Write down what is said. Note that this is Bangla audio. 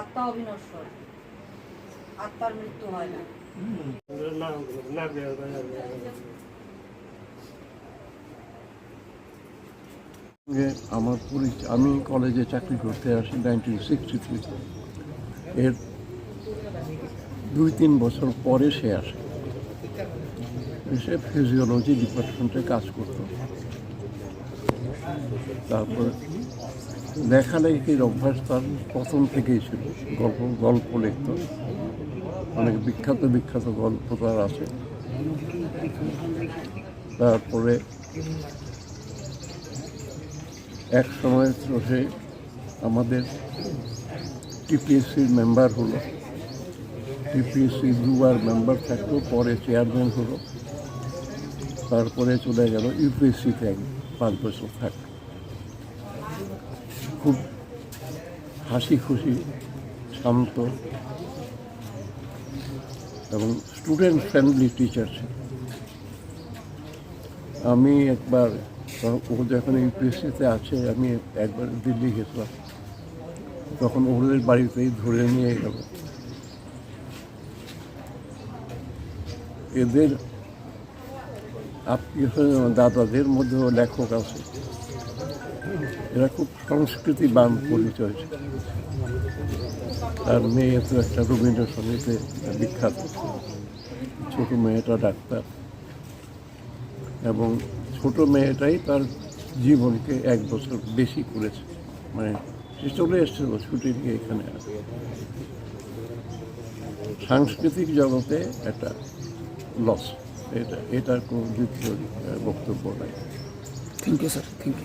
আত্মা অবিনশ্বর। আত্মার মৃত্যু হয় না। আমার পরিচয় আমি কলেজে চাকরি করতে আসি নাইনটিন সিক্সটি থ্রি এর দুই তিন বছর পরে সে আসে। এসে ফিজিওলজি ডিপার্টমেন্টে কাজ করত। তারপর লেখালেখির অভ্যাস তার প্রথম থেকেই ছিল। গল্প গল্প লিখত। অনেক বিখ্যাত বিখ্যাত গল্প তার আছে। তারপরে এক সময় তো সে আমাদের টিপিএসসির মেম্বার হলো। টিপিএসসি দুবার মেম্বার থাকতো, পরে চেয়ারম্যান হলো। তারপরে চলে গেল ইউপিএসসিতে এক পাঁচ বছর থাক। খুব হাসি খুশি, শান্ত এবং স্টুডেন্ট ফ্রেন্ডলি টিচার ছিল। আমি একবার, ও যখন ইউপিএসসিতে আছে, আমি একবার দিল্লি গেছিলাম। তখন ওদের বাড়িতেই ধরে নিয়ে গেল। এদের দাদাদের মধ্যেও লেখক আছে। এরা খুব সংস্কৃতিবান পরিচয়। তার মেয়ে তো একটা রবীন্দ্রসঙ্গীতে বিখ্যাত। ছোট মেয়েটা ডাক্তার। এবং ছোট মেয়েটাই তার জীবনকে এক বছর বেশি করেছে। মানে সে চলে এসেছিল ছুটি নিয়ে এখানে সাংস্কৃতিক জগতে একটা লস এটা এটার কোনো দ্বিতীয় বক্তব্য নাই। Thank you sir thank you